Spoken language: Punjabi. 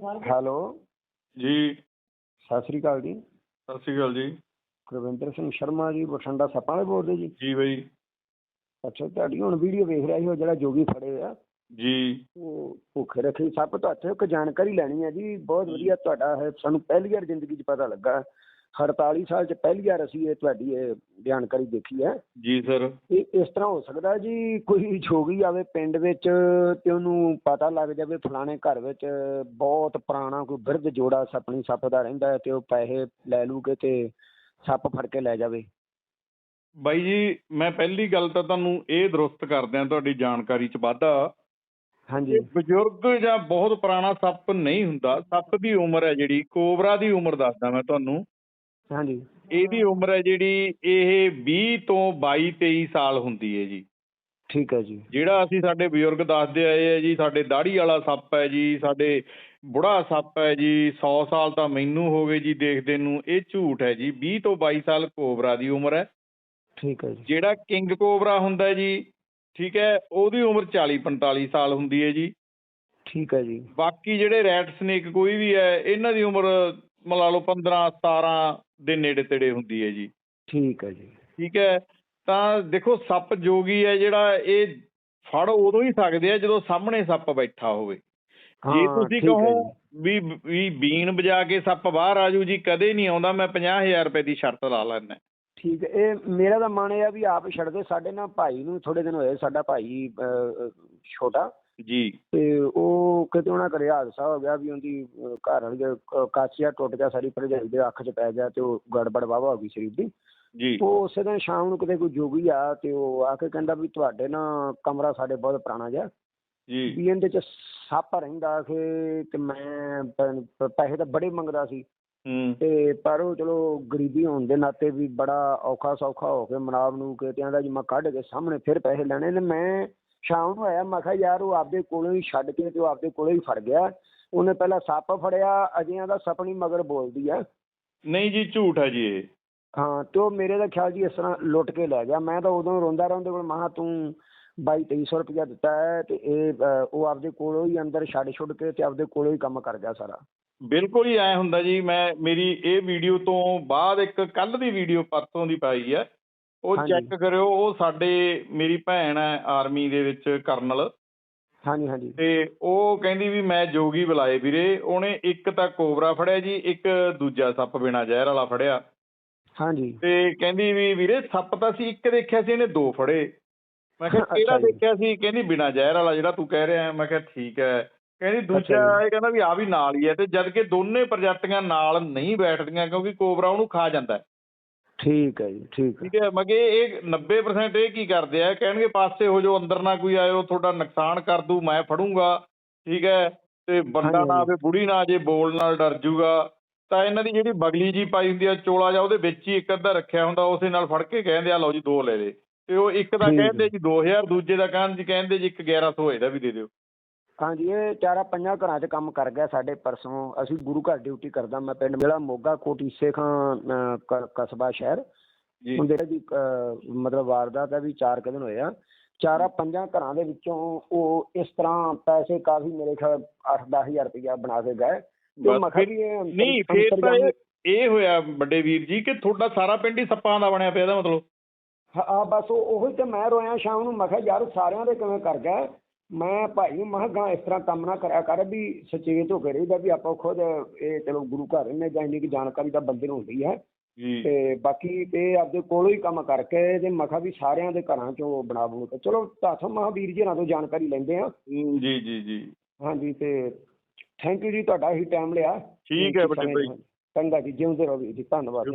ਹੈਲੋ। ਜੀ। ਸਤਿ ਸ੍ਰੀ ਅਕਾਲ ਜੀ। ਸਤਿ ਸ਼੍ਰੀ ਅਕਾਲ ਜੀ। ਗੁਰਵਿੰਦਰ ਸਿੰਘ ਸ਼ਰਮਾ ਜੀ ਬਠਿੰਡਾ ਸੱਪਾਂ ਦੇ ਬੋਲਦੇ ਜੀ। ਜੀ ਬਈ। ਅੱਛਾ ਤੁਹਾਡੀ ਹੁਣ ਵੀਡੀਓ ਵੇਖ ਰਿਹਾ ਸੀ ਉਹ ਜਿਹੜਾ ਜੋਗੀ ਫੜੇ ਆ। ਜੀ। ਉਹ ਭੁੱਖੇ ਰੱਖੇ ਸੱਪ ਤੋਂ ਹੱਥ ਇੱਕ ਜਾਣਕਾਰੀ ਲੈਣੀ ਹੈ ਜੀ। ਬਹੁਤ ਵਧੀਆ ਤੁਹਾਡਾ ਹੈ ਸਾਨੂੰ ਪਹਿਲੀ ਵਾਰ ਜ਼ਿੰਦਗੀ 'ਚ ਪਤਾ ਲੱਗਾ। 48 ਸਾਲ 'ਚ ਪਹਿਲੀ ਵਾਰ ਅਸੀਂ ਇਹ ਤੁਹਾਡੀ ਇਹ ਜਾਣਕਾਰੀ ਦੇਖੀ ਹੈ। ਜੀ ਸਰ ਇਹ ਇਸ ਤਰ੍ਹਾਂ ਹੋ ਸਕਦਾ ਜੀ ਕੋਈ ਜੋਗੀ ਆਵੇ ਪਿੰਡ ਵਿੱਚ ਤੇ ਉਹਨੂੰ ਪਤਾ ਲੱਗ ਜਾਵੇ ਫਲਾਣੇ ਘਰ ਵਿੱਚ ਬਹੁਤ ਪੁਰਾਣਾ ਕੋਈ ਬਿਰਧ ਜੋੜਾ ਸੱਪਣੀ ਸੱਪ ਦਾ ਰਹਿੰਦਾ ਹੈ ਤੇ ਉਹ ਪੈਸੇ ਲੈ ਲੂਗੇ ਤੇ ਸੱਪ ਫੜ ਕੇ ਲੈ ਜਾਵੇ। ਬਾਈ ਜੀ ਮੈਂ ਪਹਿਲੀ ਗੱਲ ਤਾਂ ਤੁਹਾਨੂੰ ਇਹ ਦਰੁਸਤ ਕਰਦਿਆਂ ਤੁਹਾਡੀ ਜਾਣਕਾਰੀ 'ਚ ਵਾਧਾ। ਹਾਂਜੀ। ਬਜ਼ੁਰਗ ਜਾਂ ਬਹੁਤ ਪੁਰਾਣਾ ਸੱਪ ਨਹੀਂ ਹੁੰਦਾ। ਸੱਪ ਦੀ ਉਮਰ ਹੈ ਜਿਹੜੀ ਕੋਬਰਾ ਦੀ ਉਮਰ ਦੱਸਦਾ ਮੈਂ ਤੁਹਾਨੂੰ। ਹਾਂਜੀ। ਇਹਦੀ ਉਮਰ ਹੈ ਜਿਹੜੀ ਇਹ 20 ਤੋਂ 22 23 ਸਾਲ ਹੁੰਦੀ ਹੈ ਜੀ। ਠੀਕ ਹੈ ਜੀ। ਜਿਹੜਾ ਅਸੀਂ ਸਾਡੇ ਬਜ਼ੁਰਗ ਦੱਸਦੇ ਆਏ ਆ ਜੀ ਸਾਡੇ ਦਾੜੀ ਵਾਲਾ ਸੱਪ ਹੈ ਜੀ ਸਾਡੇ ਬੁੜਾ ਸੱਪ ਹੈ ਜੀ 100 ਸਾਲ ਤਾਂ ਮੈਨੂੰ ਹੋ ਗਏ ਜੀ ਦੇਖਦੇ ਨੂੰ ਇਹ ਝੂਠ ਹੈ ਜੀ। 20 ਤੋਂ 22 ਸਾਲ ਕੋਬਰਾ ਦੀ ਉਮਰ ਹੈ। ਠੀਕ ਹੈ ਜੀ। ਜਿਹੜਾ ਕਿੰਗ ਕੋਬਰਾ ਹੁੰਦਾ ਜੀ ਠੀਕ ਹੈ ਉਹਦੀ ਉਮਰ 40 45 ਸਾਲ ਹੁੰਦੀ ਹੈ ਜੀ। ਠੀਕ ਹੈ ਜੀ। ਬਾਕੀ ਜਿਹੜੇ ਰੈਟ ਸਨੇਕ ਕੋਈ ਵੀ ਹੈ ਇਹਨਾਂ ਦੀ ਉਮਰ ਮਲਾ ਲਓ 15 17 ਦੇ ਨੇੜੇ ਤੇੜੇ ਹੁੰਦੀ ਹੈ ਜੀ। ਠੀਕ ਹੈ ਜੀ। ਠੀਕ ਹੈ ਤਾਂ ਦੇਖੋ ਸੱਪ ਜੋਗੀ ਹੈ ਜਿਹੜਾ ਇਹ ਫੜ ਉਦੋਂ ਹੀ ਸਕਦੇ ਆ ਜਦੋਂ ਸਾਹਮਣੇ ਸੱਪ ਬੈਠਾ ਹੋਵੇ। ਜੇ ਤੁਸੀਂ ਕਹੋ ਜੀ। ਵੀ ਵੀ ਬੀਨ ਵਜਾ ਕੇ ਸੱਪ ਬਾਹਰ ਆਜੂ ਜੀ ਕਦੇ ਨਹੀਂ ਆਉਂਦਾ ਮੈਂ 50000 ਰੁਪਏ ਦੀ ਸ਼ਰਤ ਲਾ ਲੈਣਾ ਠੀਕ ਹੈ ਇਹ ਮੇਰਾ ਤਾਂ ਮਨ ਇਹ ਆ ਵੀ ਆਪ ਛੱਡਦੇ ਸਾਡੇ ਨਾਲ ਭਾਈ ਨੂੰ ਥੋੜੇ ਦਿਨ ਹੋਏ ਸਾਡਾ ਭਾਈ ਛੋਟਾ ਜੀ। ਤੇ ਉਹ ਕਿਤੇ ਉਹਨਾਂ ਕਰੇ ਹਾਦਸਾ ਹੋ ਗਿਆ ਵੀ ਉਹਦੀ ਘਰ ਵਾਲੀ ਦੇ ਕ- ਕਾਚੀਆ ਟੁੱਟ ਗਿਆ ਸਾਰੀ ਭਰਜਾਈ ਦੇ ਅੱਖ 'ਚ ਪੈ ਗਿਆ ਤੇ ਉਹ ਗੜਬੜ ਵਾਵਾ ਹੋ ਗਈ ਸਰੀਰ ਦੀ। ਜੀ। ਉਹ ਉਸੇ ਦਿਨ ਸ਼ਾਮ ਨੂੰ ਕਿਤੇ ਕੋਈ ਜੋਗੀ ਆ ਤੇ ਉਹ ਆ ਕੇ ਕਹਿੰਦਾ ਵੀ ਤੁਹਾਡੇ ਨਾ ਕਮਰਾ ਸਾਡੇ ਬਹੁਤ ਪੁਰਾਣਾ ਜਿਹਾ। ਜੀ। ਵੀ ਇਹਦੇ 'ਚ ਸੱਪ ਰਹਿੰਦਾ ਕਿ ਤੇ ਮੈਂ ਪੈਸੇ ਤਾਂ ਬੜੇ ਮੰਗਦਾ ਸੀ। ਤੇ ਪਰ ਉਹ ਚਲੋ ਗਰੀਬੀ ਹੋਣ ਦੇ ਨਾਤੇ ਵੀ ਬੜਾ ਔਖਾ ਸੌਖਾ ਹੋ ਕੇ ਮਨਾਬ ਨੂੰ ਕੇ ਤੇ ਆਂਦਾ ਜੀ ਮੈਂ ਕੱਢ ਕੇ ਸਾਹਮਣੇ ਫਿਰ ਪੈਸੇ ਲੈਣੇ ਨੇ। ਮੈਂ ਸ਼ਾਮ ਨੂੰ ਆਇਆ ਮੈਂ ਕਿਹਾ ਯਾਰ ਉਹ ਆਪਦੇ ਕੋਲੋਂ ਹੀ ਛੱਡ ਕੇ ਤੇ ਉਹ ਆਪਦੇ ਕੋਲੋਂ ਹੀ ਫੜ ਗਿਆ। ਉਹਨੇ ਪਹਿਲਾਂ ਸੱਪ ਫੜਿਆ ਅਜਿਆਂ ਦਾ ਸਪਣੀ ਮਗਰ ਬੋਲਦੀ ਆ। ਨਹੀਂ ਜੀ ਝੂਠ ਹੈ ਜੀ ਇਹ। ਹਾਂ ਤੇ ਉਹ ਮੇਰੇ ਦਾ ਖਿਆਲ ਜੀ ਇਸ ਤਰ੍ਹਾਂ ਲੁੱਟ ਕੇ ਲੈ ਗਿਆ। ਮੈਂ ਤਾਂ ਉਦੋਂ ਰੋਂਦਾ ਉਹਦੇ ਕੋਲ ਮਹਾ ਤੂੰ ਬਾਈ 2300 ਰੁਪਇਆ ਦਿੱਤਾ ਹੈ ਤੇ ਇਹ ਉਹ ਆਪਦੇ ਕੋਲੋਂ ਹੀ ਅੰਦਰ ਛੱਡ ਛੁੱਡ ਕੇ ਤੇ ਆਪਦੇ ਕੋਲੋਂ ਹੀ ਕੰਮ ਕਰ ਗਿਆ ਸਾਰਾ। ਬਿਲਕੁਲ ਹੀ ਐ ਹੁੰਦਾ ਜੀ ਮੈਂ ਮੇਰੀ ਇਹ ਵੀਡੀਓ ਤੋਂ ਬਾਅਦ ਇੱਕ ਕੱਲ ਦੀ ਵੀਡੀਓ ਪਰਸੋਂ ਦੀ ਪਾਈ ਹੈ ਉਹ ਹਾਂਜੀ। ਚੈੱਕ ਕਰਿਓ ਉਹ ਸਾਡੇ ਮੇਰੀ ਭੈਣ ਹੈ ਆਰਮੀ ਦੇ ਵਿੱਚ ਕਰਨਲ ਹਾਂਜੀ ਹਾਂਜੀ ਤੇ ਉਹ ਕਹਿੰਦੀ ਵੀ ਮੈਂ ਜੋਗੀ ਬੁਲਾਏ ਵੀਰੇ ਉਹਨੇ ਇੱਕ ਤਾਂ ਕੋਬਰਾ ਫੜਿਆ ਜੀ ਇੱਕ ਦੂਜਾ ਸੱਪ ਬਿਨਾ ਜ਼ਹਿਰ ਵਾਲਾ ਫੜਿਆ ਹਾਂਜੀ ਤੇ ਕਹਿੰਦੀ ਵੀ ਵੀਰੇ ਸੱਪ ਤਾਂ ਸੀ ਇੱਕ ਦੇਖਿਆ ਸੀ ਇਹਨੇ ਦੋ ਫੜੇ ਮੈਂ ਕਿਹਾ ਅੱਛਾ ਕਿਹੜਾ ਜੀ। ਦੇਖਿਆ ਸੀ ਕਹਿੰਦੀ ਬਿਨਾ ਜ਼ਹਿਰ ਵਾਲਾ ਜਿਹੜਾ ਤੂੰ ਕਹਿ ਰਿਹਾ ਹੈ। ਮੈਂ ਕਿਹਾ ਠੀਕ ਹੈ ਕਹਿੰਦੀ ਅੱਛਾ ਦੂਜਾ ਜੀ। ਇਹ ਕਹਿੰਦਾ ਵੀ ਆ ਵੀ ਨਾਲ ਹੀ ਹੈ ਤੇ ਜਦ ਕਿ ਦੋਨੇ ਪ੍ਰਜਾਤੀਆਂ ਨਾਲ ਨਹੀਂ ਬੈਠਦੀਆਂ ਕਿਉਂਕਿ ਕੋਬਰਾ ਉਹਨੂੰ ਖਾ ਜਾਂਦਾ ਹੈ। ਠੀਕ ਹੈ ਜੀ ਠੀਕ ਹੈ। ਠੀਕ ਹੈ ਮਗੇ ਇਹ 90% ਇਹ ਕੀ ਕਰਦੇ ਆ? ਕਹਿਣਗੇ ਪਾਸੇ ਹੋ ਜਾਓ ਅੰਦਰ ਨਾ ਕੋਈ ਆਇਓ ਤੁਹਾਡਾ ਨੁਕਸਾਨ ਕਰ ਦੂ ਮੈਂ ਫੜੂੰਗਾ ਠੀਕ ਹੈ। ਤੇ ਬੰਦਾ ਨਾ। ਆਵੇ ਬੁੜੀ ਨਾ ਜੇ ਬੋਲ ਨਾਲ ਡਰ ਜੂਗਾ। ਤਾਂ ਇਹਨਾਂ ਦੀ ਜਿਹੜੀ ਬਗਲੀ ਜੀ ਪਾਈ ਹੁੰਦੀ ਆ ਚੋਲਾ ਜਾਂ ਉਹਦੇ ਵਿੱਚ ਹੀ ਇੱਕ ਅੱਧਾ ਰੱਖਿਆ ਹੁੰਦਾ ਉਸੇ ਨਾਲ ਫੜ ਕੇ ਕਹਿੰਦੇ ਆ ਲਓ ਜੀ ਦੋ ਲੈ ਲੈ ਤੇ ਉਹ ਇੱਕ ਦਾ। ਕਹਿੰਦੇ ਜੀ 2000 ਦੂਜੇ ਦਾ ਕਹਿੰਦੇ ਜੀ ਕਹਿੰਦੇ ਜੀ ਇੱਕ 1100 ਇਹਦਾ ਵੀ ਦੇ ਦਿਓ। ਹਾਂਜੀ ਇਹ ਚਾਰਾ ਪੰਜਾਂ ਘਰਾਂ 'ਚ ਕੰਮ ਕਰ ਗਿਆ ਸਾਡੇ ਪਰਸੋਂ। ਅਸੀਂ ਗੁਰੂ ਘਰ ਡਿਊਟੀ ਕਰਦਾ ਮੈਂ ਪਿੰਡ ਮੇਰਾ ਮੋਗਾ ਕੋਟੀਸੇ ਖਾਂ ਅਹ, ਕ- ਕਸਬਾ ਸ਼ਹਿਰ। ਜੀ। ਅਹ, ਮਤਲਬ ਵਾਰਦਾਤ ਹੈ ਵੀ ਚਾਰ ਕੁ ਦਿਨ ਹੋਏ ਆ। ਚਾਰਾਂ ਪੰਜਾਂ ਘਰਾਂ ਦੇ ਵਿੱਚੋਂ ਉਹ ਇਸ ਤਰ੍ਹਾਂ ਪੈਸੇ ਕਾਫੀ ਮੇਰੇ ਖਿਆਲ 8-10000 ਰੁਪਇਆ ਬਣਾ ਕੇ ਗਏ। ਤੇ ਬਸ ਮੈਂ ਕਿਹਾ ਵੀ ਇਹ ਅੰਤਰ- ਨਹੀਂ ਫੇਰ ਤਾਂ ਅੰਤਰਜਾਮੀ- ਇਹ ਇਹ ਹੋਇਆ ਵੱਡੇ ਵੀਰ ਜੀ ਕਿ ਤੁਹਾਡਾ ਸਾਰਾ ਪਿੰਡ ਹੀ ਸੱਪਾਂ ਦਾ ਬਣਿਆ ਪਿਆ ਇਹਦਾ ਮਤਲਬ। ਹਾਂ ਬਸ ਉਹ ਉਹੀ ਤੇ ਮੈਂ ਰੋਇਆ ਸ਼ਾਮ ਨੂੰ ਮੈਂ ਕਿਹਾ ਯਾਰ ਸਾਰਿਆਂ ਦੇ ਕਿਵੇਂ ਕਰ ਗਏ ਮੈਂ ਭਾਈ ਨੂੰ ਮੈਂ ਕਿਹਾ ਗਾਂ ਇਸ ਤਰ੍ਹਾਂ ਕੰਮ ਨਾ ਕਰਿਆ ਕਰ ਵੀ ਸੁਚੇਤ ਹੋ ਕੇ ਰਹੀਦਾ ਵੀ ਆਪਾਂ ਖੁਦ ਇਹ ਚਲੋ ਗੁਰੂ ਘਰ ਨੇ ਜਾਂ ਇੰਨੀ ਕੁ ਜਾਣਕਾਰੀ ਤਾਂ ਬੰਦੇ ਨੂੰ ਹੁੰਦੀ ਹੈ। ਤੇ ਬਾਕੀ ਇਹ ਆਪਦੇ ਕੋਲੋਂ ਹੀ ਕੰਮ ਕਰਕੇ ਤੇ ਮੈਂ ਕਿਹਾ ਵੀ ਸਾਰਿਆਂ ਦੇ ਘਰਾਂ ਚੋਂ ਬਣਾ ਬਣੂ ਕੇ ਚਲੋ ਤਾਥੋਂ ਮਹਾਵੀਰ ਜੀ ਨਾਲ ਤੋਂ ਜਾਣਕਾਰੀ ਲੈਂਦੇ ਆ ਜੀ ਜੀ ਜੀ। ਹਾਂਜੀ ਤੇ ਥੈਂਕ ਯੂ ਜੀ ਤੁਹਾਡਾ ਹੀ ਟਾਈਮ ਲਿਆ। ਠੀਕ ਹੈ ਵੱਡੇ ਭਾਈ। ਚੰਗਾ ਜੀ ਜਿਉਂਦੇ ਰਹੋ ਜੀ ਧੰਨਵਾਦ